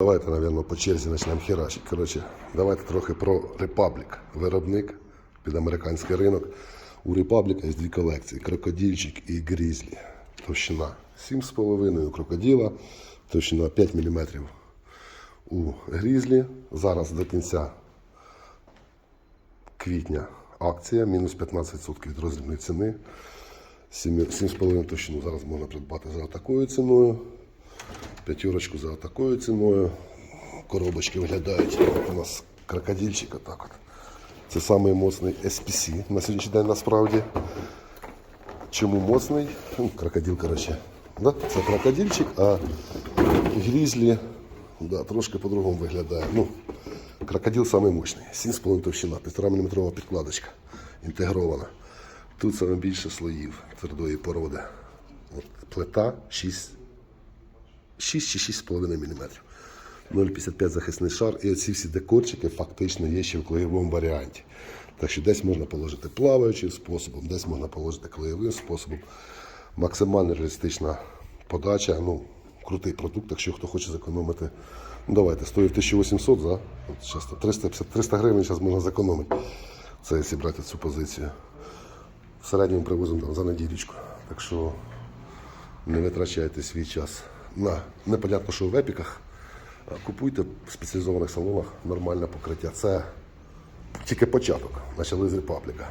Давайте, напевно, по черзі почнемо херачити. Коротше, давайте трохи про Republic. Виробник під американський ринок. У Republic є дві колекції: крокодильчик і грізлі. Товщина 7,5 у крокодила, товщина 5 мм у грізлі. Зараз до кінця квітня акція, мінус 15% від роздрібної ціни. 7,5 товщину зараз можна придбати за такою ціною. П'ятерочку за такою ціною. Коробочки виглядають у нас крокодильчик. Отак от. Це самий моцний SPC на сьогоднішній день насправді. Чому моцний? Ну, крокодил, коротше. Да? Це крокодильчик, а грізлі да, трошки по-другому виглядає. Ну, крокодил самий мощний. 7,5 товщина, 1,5 мм підкладочка інтегрована. Тут саме більше слоїв твердої породи. От, плита 6 6 чи 6,5 мм. 0,55 захисний шар. І оці всі декорчики фактично є ще в клеєвому варіанті. Так що десь можна положити плаваючим способом, десь можна положити клеєвим способом. Максимально реалістична подача. Ну, крутий продукт, якщо хто хоче зекономити. Ну, давайте, стоїть 1800, за. От, щас, 350, 300 гривень зараз можна зекономити. Це якщо брати цю позицію. В середньому привозимо там, за неділючку. Так що не витрачайте свій час на непонятно, що в епіках. Купуйте в спеціалізованих салонах нормальне покриття. Це тільки початок. Почали з Репабліка.